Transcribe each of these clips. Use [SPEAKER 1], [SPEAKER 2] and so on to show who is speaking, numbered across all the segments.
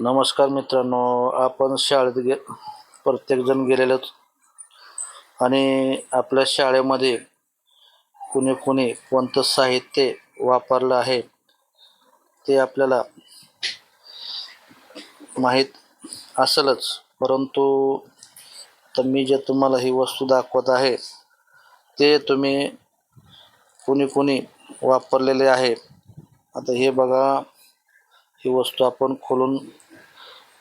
[SPEAKER 1] नमस्कार मित्रांनो आपण शाळेत गे प्रत्येकजण गेलेलो आणि आपल्या शाळेमध्ये कुणी कुणी कोणतं साहित्य वापरलं आहे ते आपल्याला माहीत असेलच. परंतु तर मी जे तुम्हाला ही वस्तू दाखवत आहे ते तुम्ही कुणी कुणी वापरलेले आहे. आता हे बघा ही वस्तू आपण खोलून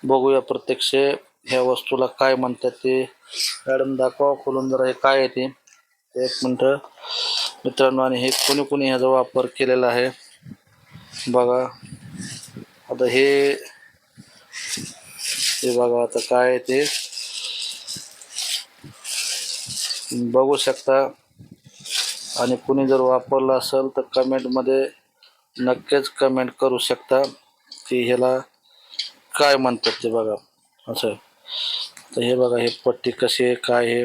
[SPEAKER 1] बघूया प्रत्यक्ष ह्या वस्तूला काय म्हणतात ते. मॅडम दाखवा खोलून जरा हे काय आहे ते. एक मिनटं. मित्रांनो आणि हे कोणी कोणी ह्याचा वापर केलेला आहे. बघा. आता हे हे बघा आता काय आहे ते. बघू शकता. आणि कुणी जर वापरलं असेल तर कमेंटमध्ये नक्कीच कमेंट करू शकता की ह्याला काय म्हणतात ते बघा. असं. तर हे बघा हे पट्टी कशी आहे काय आहे?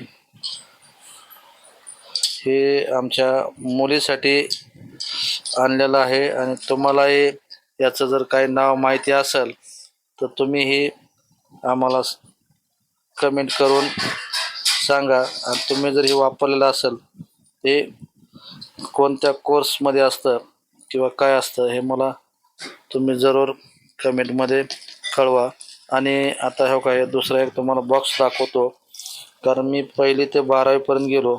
[SPEAKER 1] हे आमच्या मुलीसाठी आणलेलं आहे आणि तुम्हालाही याचं जर काही नाव माहिती असेल तर तुम्हीही आम्हाला कमेंट करून सांगा. आणि तुम्ही जर हे वापरलेलं असेल ते कोणत्या कोर्समध्ये असतं किंवा काय असतं हे मला तुम्ही जरूर कमेंटमध्ये कळवा. आणि आता हो काय दुसरा एक तुम्हाला बॉक्स दाखवतो. कारण मी पहिली ते बारावीपर्यंत गेलो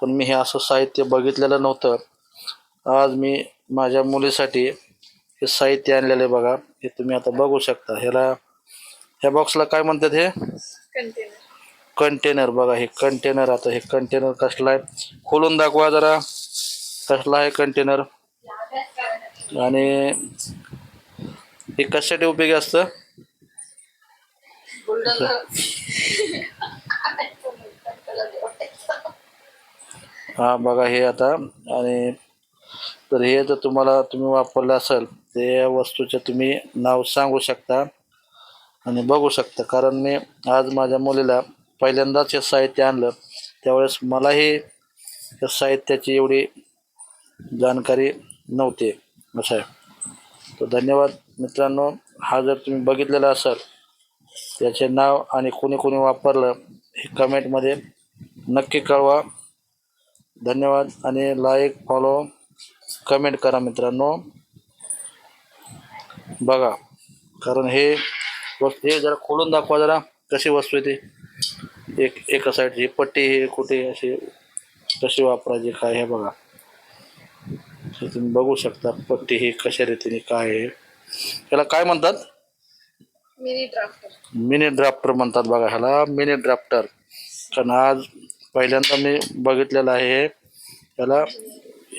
[SPEAKER 1] पण मी हे असं साहित्य बघितलेलं नव्हतं. आज मी माझ्या मुलीसाठी हे साहित्य आणलेलं आहे बघा हे तुम्ही आता बघू शकता. ह्याला ह्या बॉक्सला काय म्हणतात हे?
[SPEAKER 2] कंटेनर
[SPEAKER 1] बघा हे कंटेनर आता हे कंटेनर कसलं आहे? खोलून दाखवा जरा कसला आहे कंटेनर आणि हे कशासाठी उपयोगी असतं? हा बघा हे आता आणि तर हे जर तुम्हाला तुम्ही वापरलं असेल ते वस्तूचे तुम्ही नाव सांगू शकता आणि बघू शकता. कारण मी आज माझ्या मुलीला पहिल्यांदाच हे साहित्य आणलं. त्यावेळेस मलाही या साहित्याची एवढी जाणकारी नव्हती. असं आहे. तर धन्यवाद मित्रांनो. हा जर तुम्ही बघितलेला असाल त्याचे नाव आणि कोणी कोणी वापरलं हे कमेंटमध्ये नक्की कळवा. धन्यवाद आणि लाईक फॉलो कमेंट करा मित्रांनो. बघा कारण हे वस्तू हे जरा खोलून दाखवा जरा कशी वस्तू आहे ती. एक एका साईडची पट्टी हे कुठे अशी. कशी वापरायची काय हे बघा. तुम्ही बघू शकता पट्टी ही कशा रीतीने काय आहे. याला काय म्हणतात?
[SPEAKER 2] Mini drafter.
[SPEAKER 1] मिनी ड्राफ्टर म्हणतात बघा ह्याला. Mini drafter. कारण आज पहिल्यांदा मी बघितलेलं आहे हे. याला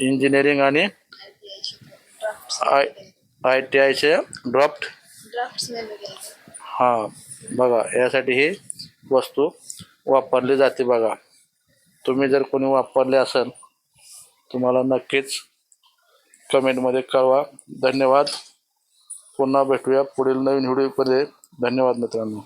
[SPEAKER 1] इंजिनिअरिंग आणि आय आय टी आयचे ड्राफ्ट हां बघा यासाठी ही वस्तू वापरली जाते बघा. तुम्ही जर कोणी वापरले असेल तुम्हाला नक्कीच कमेंटमध्ये कळवा. धन्यवाद. पुन्हा भेटूया पुढील नवीन व्हिडिओमध्ये धन्यवाद मित्रांनो.